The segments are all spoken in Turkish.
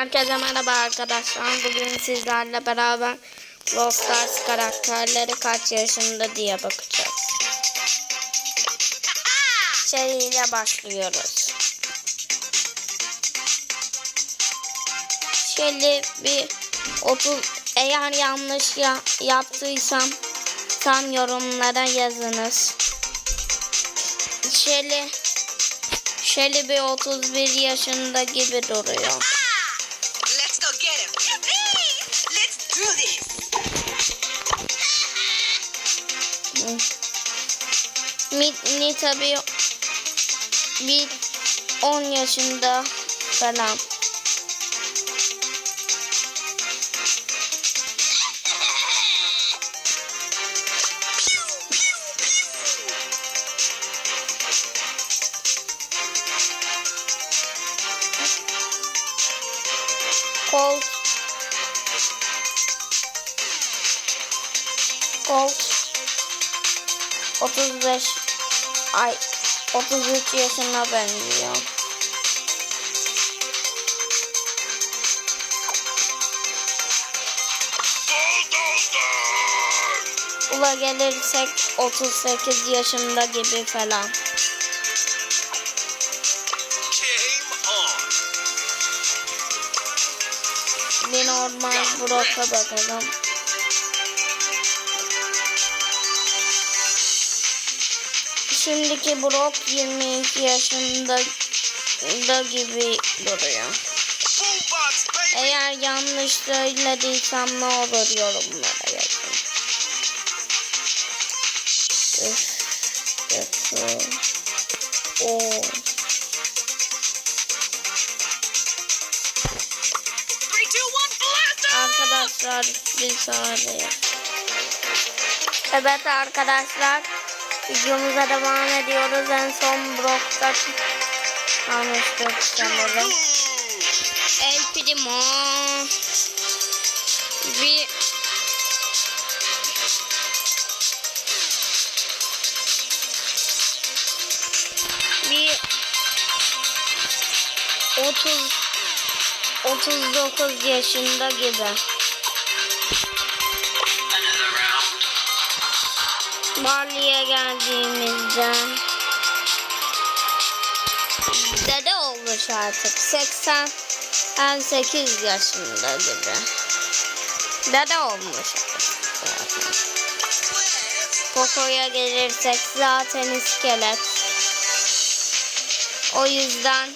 Herkese merhaba arkadaşlar. Bugün sizlerle beraber Brawl karakterleri kaç yaşında diye bakacağız. Seriyle başlıyoruz. Şöyle bir 30 eğer yanlış ya, yaptıysam tam yorumlara yazınız. Şöyle şöyle bir 31 yaşında gibi duruyor. Mitni tabii bir 10 yaşında falan. Colt Colt 35 ay 33 yaşına benziyor. Ula gelirsek 38 yaşında gibi falan. Bir normal Brock'a bakalım. Şimdiki Brock 22 yaşında da gibi duruyor. Eğer yanlış söylediysem ne olur yorumlara yazın. Üf! Arkadaşlar bir saniye. Evet arkadaşlar videomuza devam ediyoruz. En son Brock'ta kalmıştık sanırım. El Primo bir bir 30 39 yaşında gibi. Barley'e geldiğimizde dede olmuş artık 88 yaşında gibi. Dede olmuş. Poco'ya gelirsek zaten iskelet. O yüzden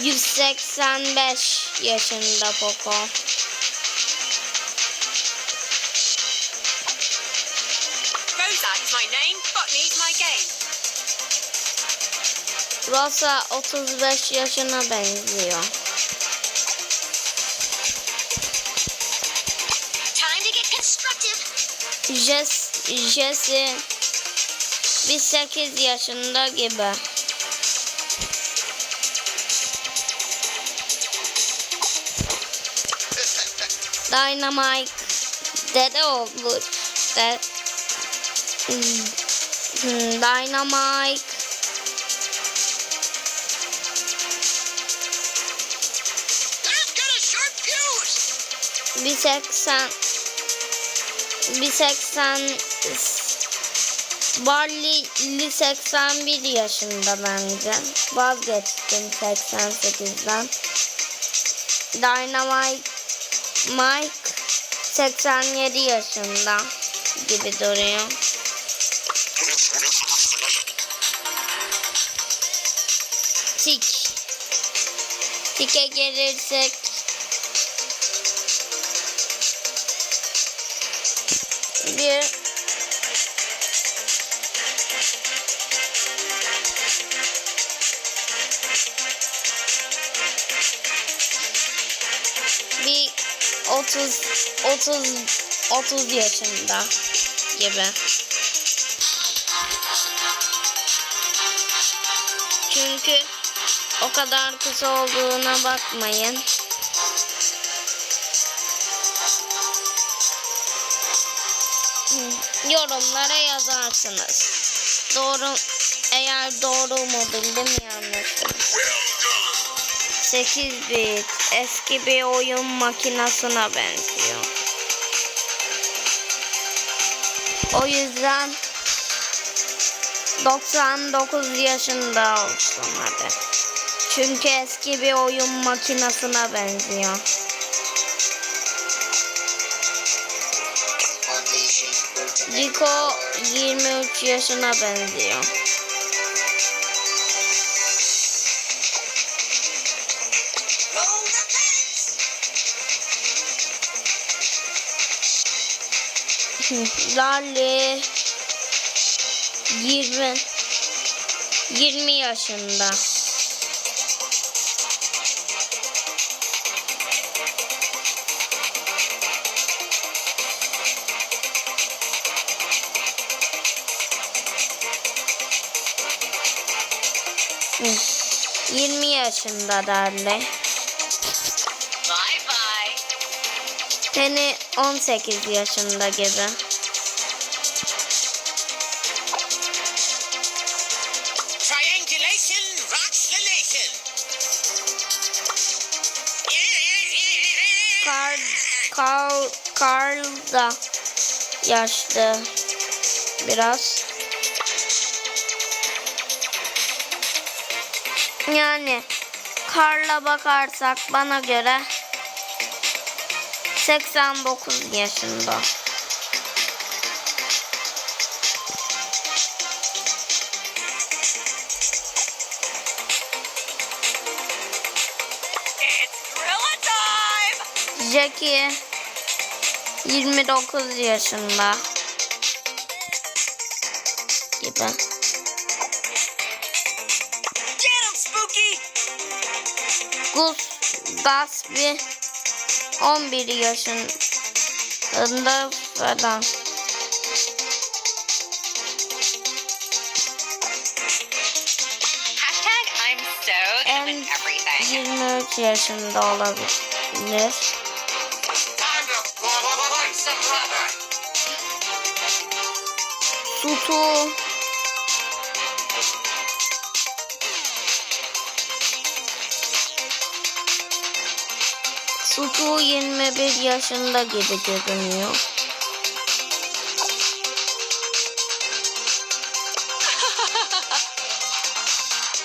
185 yaşında Poco. Rosa 35 yaşına benziyor. Jess, Jesse bir 8 yaşında gibi. Dynamite dede olur. De, hmm, Dynamite bir 80 bir 80 Barley 81 yaşında bence. Vazgeçtim 88'den. Dynamite Mike 87 yaşında gibi duruyor. Tik. Tik'e gelirsek bir bir 30 30 30 yaşında gibi. Çünkü o kadar kısa olduğuna bakmayın. Yorumlara yazarsınız. Doğru eğer doğru mu bildim yanlış mı? Well done. 8 bit. Eski bir oyun makinesine benziyor. O yüzden 99 yaşında olsun hadi. Çünkü eski bir oyun makinesine benziyor. Rico 23 yaşına benziyor. Lale 20 20 yaşında. Yaşında Lale. Bye bye. Penny 18 yaşında gibi. Carl, Carl, Carl da yaşlı biraz. Yani Carl'a bakarsak bana göre 89 yaşında. Jackie 29 yaşında gibi. Gaspi 11 yaşında falan. Hashtag I'm so En in everything. 23 yaşında olabilir. Tutu Sutu 21 yaşında gibi görünüyor.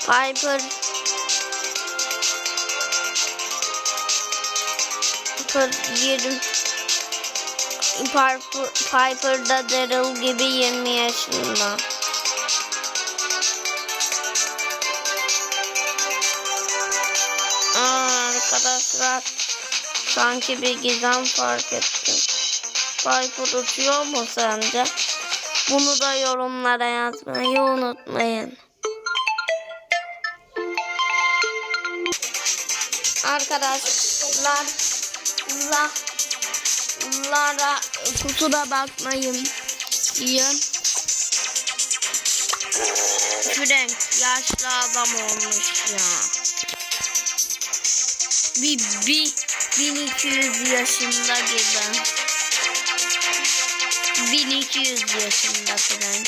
Piper Piper 20 Piper, Piper'da Daryl gibi 20 yaşında. Sanki bir gizem fark ettim. Piper uçuyor mu sence? Bunu da yorumlara yazmayı unutmayın. Arkadaşlar la Lara kusura bakmayın. Yiyin. Frank yaşlı adam olmuş ya. Bir, bir 1200 yaşında gibi. 1200 yaşında Frank.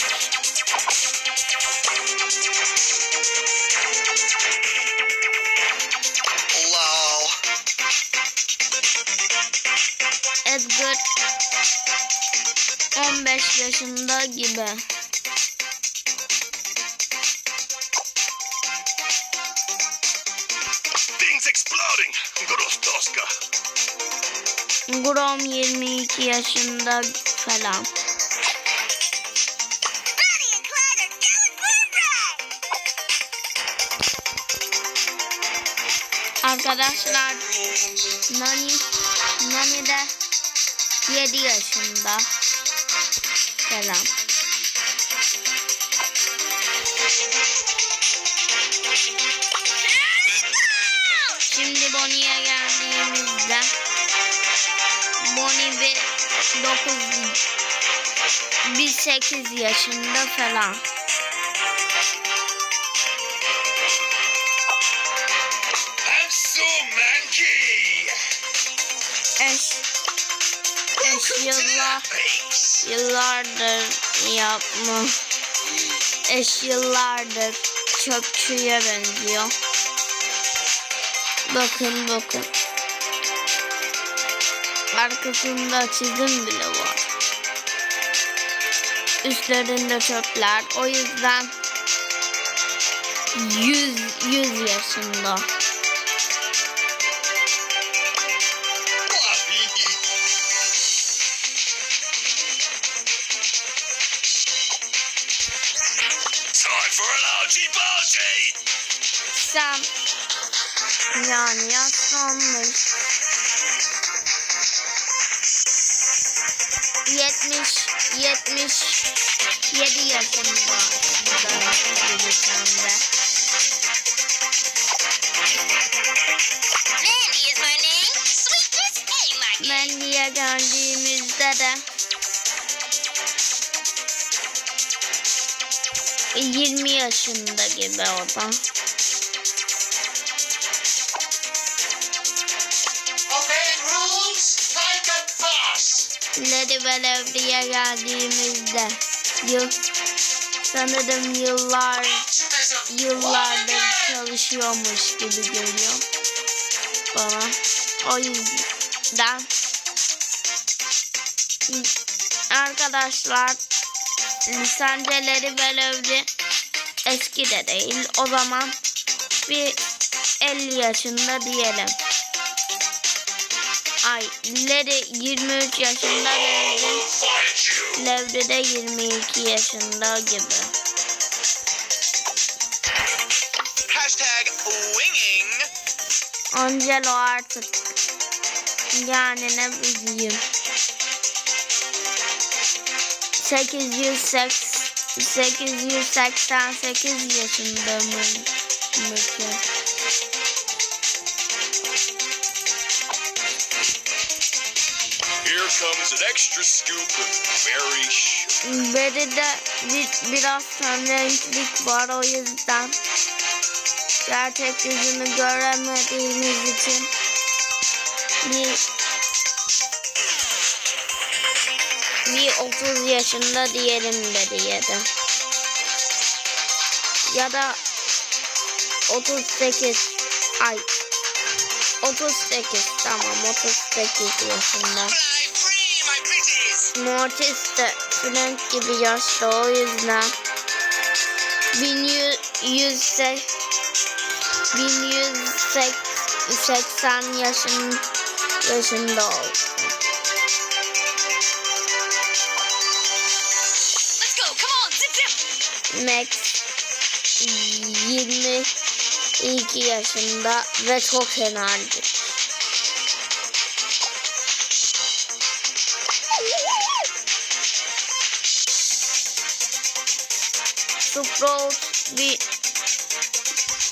Lol. Edgar 15 yaşında gibi. Grom 22 yaşında falan. Arkadaşlar Nani Nani de 7 yaşında falan. Şimdi Bonnie'ye geldiğimizde Bonnie bir 9 bir 8 yaşında falan. I'm so manky. Eş, eş yıllar, yıllardır yapma. Eş yıllardır çöpçüye benziyor. Bakın bakın. Arkasında çizim bile var. Üstlerinde çöpler. O yüzden 100 100 yaşında. Sen yani yaşlanmış. 70 77 yaşında gibi sende. Mandy is my name. Sweetness A my game. Mendy'ye geldiğimizde de 20 yaşında gibi o da. Lady Belevri'ye geldiğimizde yıl sanırım yıllar yıllardır çalışıyormuş gibi geliyor bana. O yüzden arkadaşlar lisanceleri Belevri eski de değil. O zaman bir 50 yaşında diyelim. Ay, Leri 23 yaşında you. Levri de 22 yaşında gibi. Hashtag winging. Angelo artık yani ne bileyim 880 888 yaşında mı? mı Beride bir, biraz renklik var o yüzden gerçek yüzünü göremediğimiz için bir bir 30 yaşında diyelim Beriye de. Ya da 38 ay 38 tamam 38 yaşında. Mortis de Frank gibi yaşlı o yüzden 1100 1180 yaşın yaşında oldu. Max 22 yaşında ve çok enerjik. Sprout bir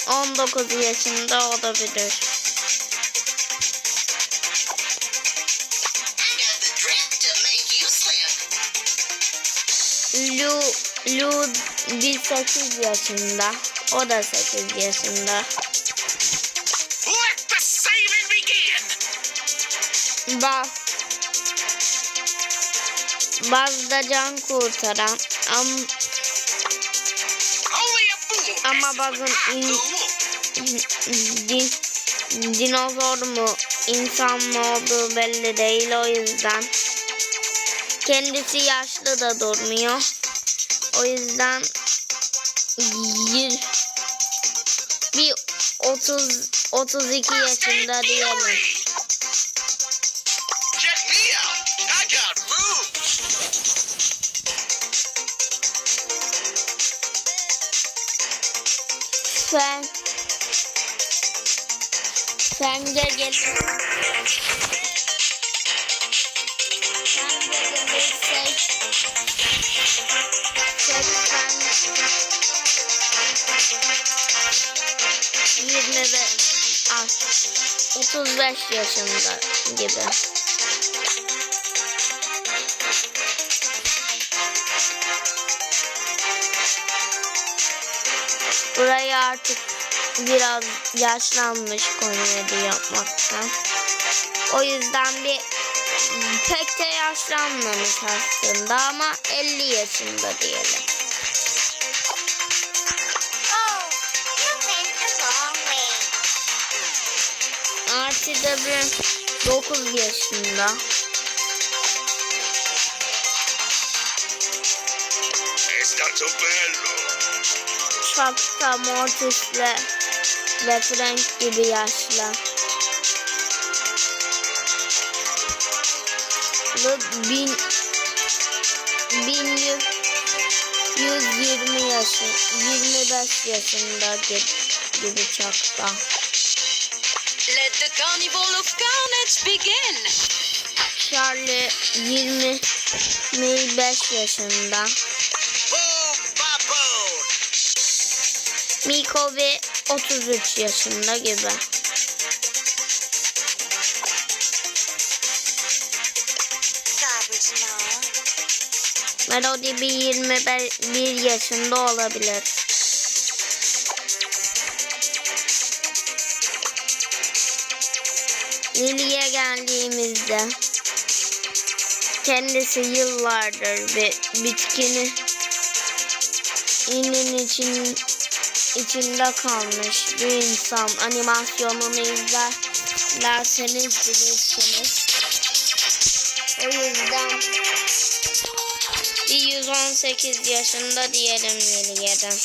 19 yaşında olabilir. Lu, Lu bir 8 yaşında. O da 8 yaşında. Begin. Baz. Bazda can kurtaran. Am, Only a fool Ama bazen in- din, dinozor mu insan mı olduğu belli değil o yüzden. Kendisi yaşlı da durmuyor. O yüzden bir 30 32 First aid yaşında diyelim. Gel. Seksen yirmi ve ay, otuz beş yaşında gibi. Burayı artık biraz yaşlanmış komedi yapmaktan. O yüzden bir pek de yaşlanmamış aslında ama 50 yaşında diyelim. Arti de bir 9 yaşında. Bello. Chuck da Mortis'le ve Frank gibi yaşlı. Bin, bin yüz, 120 yaşın, 25 yaşında gibi, gibi Chuck'ta. Let the carnival of carnage begin. Charlie 20 25 yaşında. Miko ve 33 yaşında gibi. Melody bir 21 yaşında olabilir. Lily'e geldiğimizde kendisi yıllardır bir bitkini inin için içinde kalmış bir insan animasyonunu izlerseniz bilirsiniz. O yüzden bir 118 yaşında diyelim Liliye'den.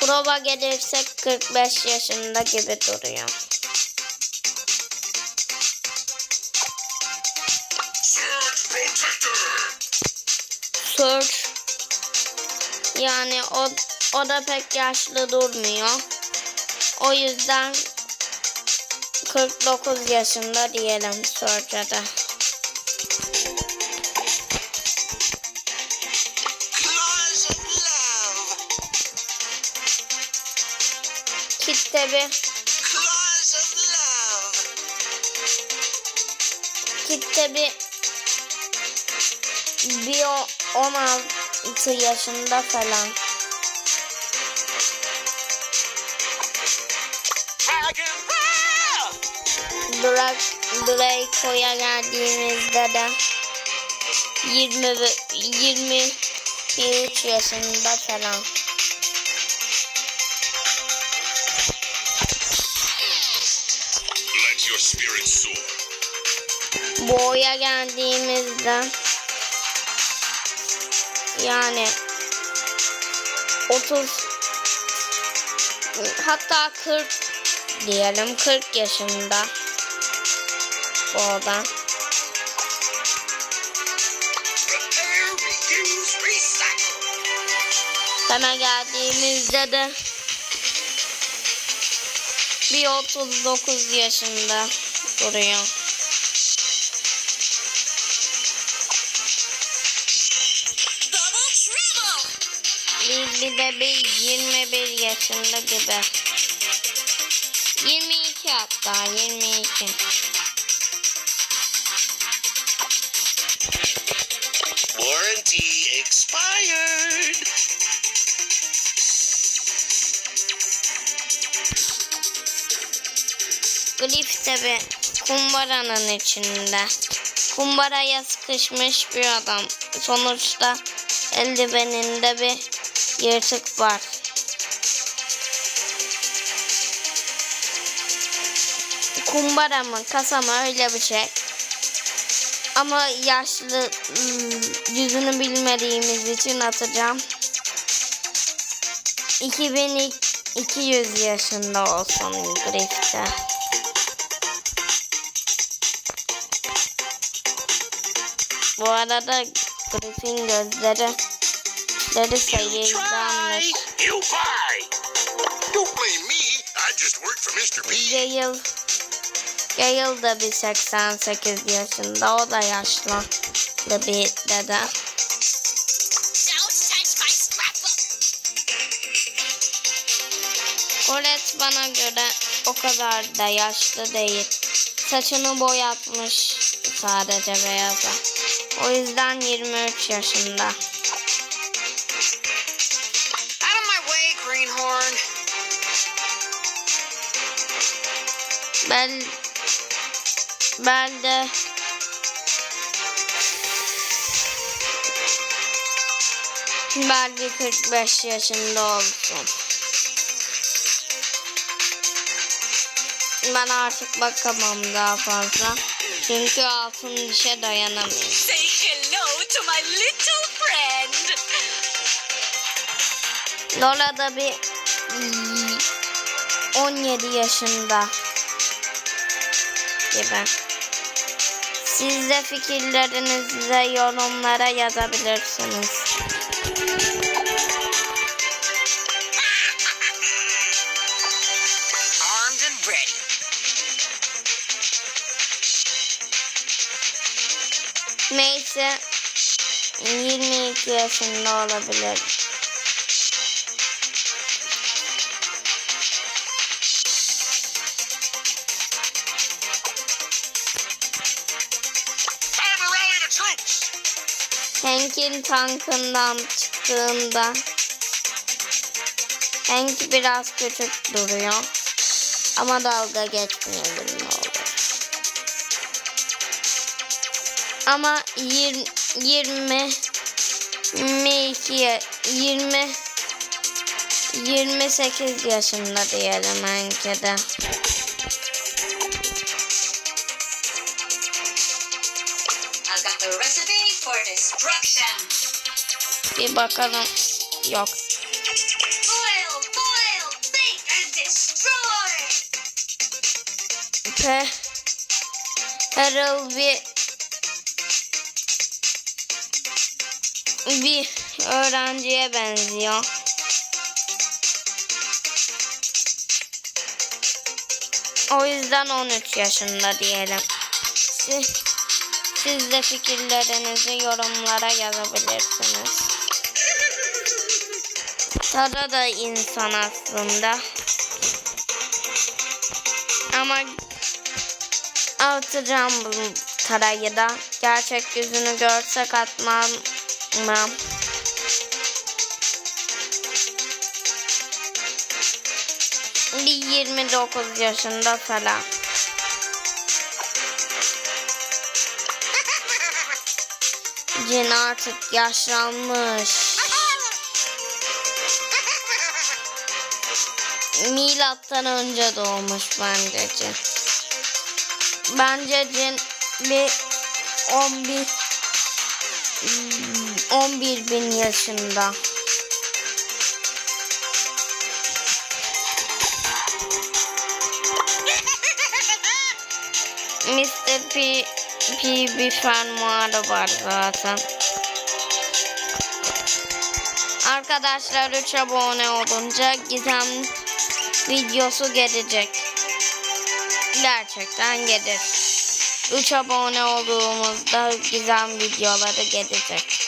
Kurova gelirsek 45 yaşında gibi duruyor. Surge yani o, o da pek yaşlı durmuyor. O yüzden 49 yaşında diyelim Sorca'da. Kit tabi. Kit tabi. Bir 16 2 yaşında falan. Bırak Draco'ya geldiğimizde de 20 ve 23 yaşında falan. Let your spirit soar. Boya geldiğimizde yani 30 hatta 40 diyelim 40 yaşında reuse, recycle. Sana geldiğimizde de bir 39 yaşında duruyor. Lizzy de bir 21 yaşında gibi. 22 hatta 22. Warranty expired. Grif bir kumbaranın içinde. Kumbaraya sıkışmış bir adam. Sonuçta eldiveninde bir yırtık var. Kumbara mı kasa mı öyle bir şey. Ama yaşlı ım, yüzünü bilmediğimiz için atacağım. 2200 yaşında olsun Griff'te. Bu arada Griff'in gözleri gözleri sayıdanmış. You buy. Don't blame me. I just work for Mr. B. Gale Gale da bir 88 yaşında. O da yaşlı bir dede. Colette bana göre o kadar da yaşlı değil. Saçını boyatmış sadece beyaza. O yüzden 23 yaşında. Belki 45 yaşında olsun. Ben artık bakamam daha fazla. Çünkü altın dişe dayanamıyorum. Say hello to my little friend. Lola da bir mm, 17 yaşında gibi. Siz de fikirlerinizi yorumlara yazabilirsiniz. Yaşında olabilir. Hank'in tankından çıktığında Hank biraz küçük duruyor. Ama dalga geçmeyelim ne olur. Ama 20 20 22 20 28 yaşında diyelim de. Destruction. Bir bakalım. Yok. Boil, boil, bake, and destroy. Harold bir bir öğrenciye benziyor. O yüzden 13 yaşında diyelim. Siz, siz de fikirlerinizi yorumlara yazabilirsiniz. Tara da insan aslında. Ama atacağım bu tarayı da. Gerçek yüzünü görsek atmam mı? Bir 29 yaşında falan. Cin artık yaşlanmış. Milattan önce doğmuş bence Cin. Bence Cin bir 11 hmm, 11 bin yaşında. Mr. P, P bir fermuarı var zaten. Arkadaşlar 3 abone olunca gizem videosu gelecek. Gerçekten gelir. 3 abone olduğumuzda gizem videoları gelecek.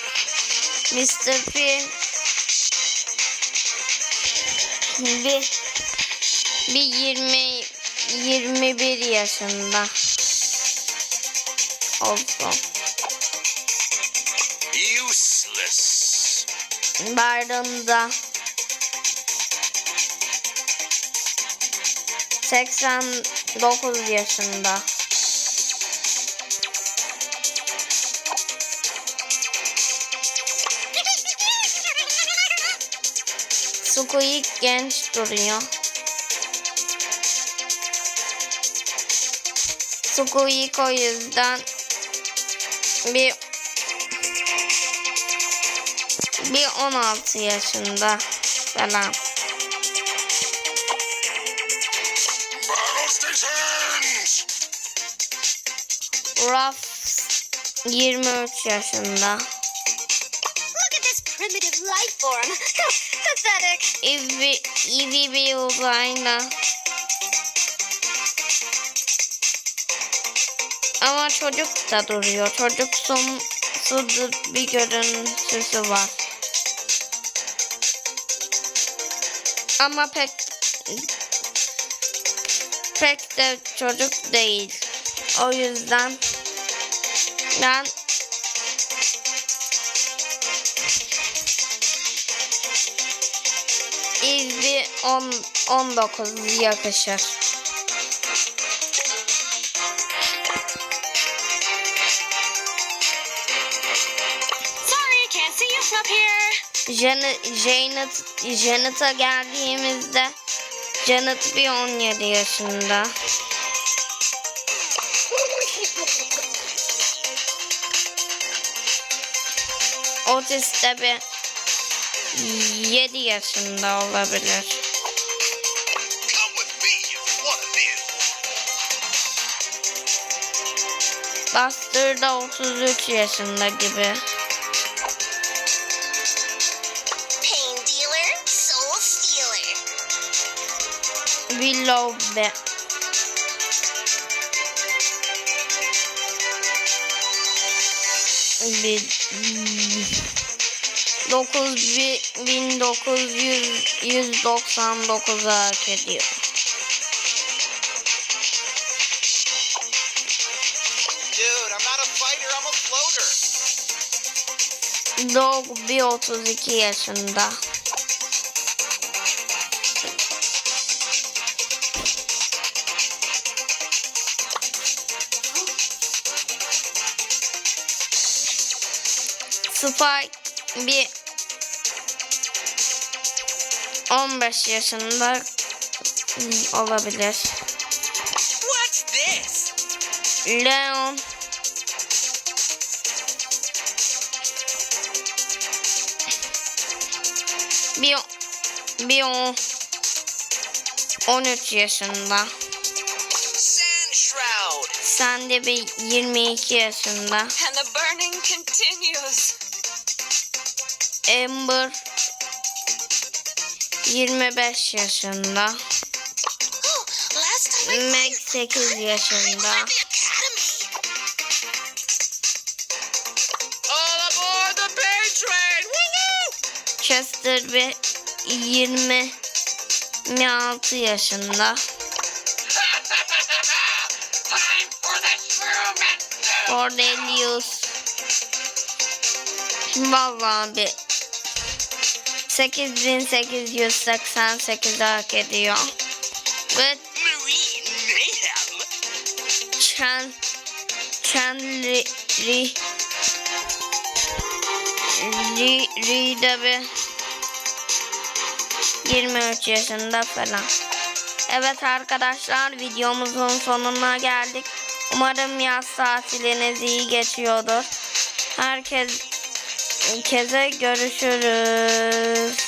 Mr. P bir, bir 20 21 yaşında olsun. Useless. Byron'da 89 yaşında. Squeak genç duruyor. Squeak o yüzden bir bir 16 yaşında falan. Ruff 23 yaşında. Look at this primitive life form. Pathetic. Eevee, Eevee bir uzaylı. Ama çocuk da duruyor. Çocuksu bir görüntüsü var. Ama pek pek de çocuk değil. O yüzden ben 10 19 yakışır. Janet, Janet, Janet'a geldiğimizde Janet bir 17 yaşında. Otis de bir 7 yaşında olabilir. Buster da 33 yaşında gibi. Pain dealer, soul stealer. Willow be bir 9999 hak ediyor. Dog bir 32 yaşında. Spike bir 15 yaşında olabilir. Leon bir on, 13 yaşında. Sen de bir 22 yaşında. And the burning continues. Amber 25 yaşında. Meg 8 yaşında. Chester bir 26 yaşında. Cordelius Vallahi bir 8888 hak ediyor. Ve Marine mayhem. Chen Chenri Ri Ri Ri de bir 23 yaşında falan. Evet arkadaşlar videomuzun sonuna geldik. Umarım yaz tatiliniz iyi geçiyordur. Herkes herkese görüşürüz.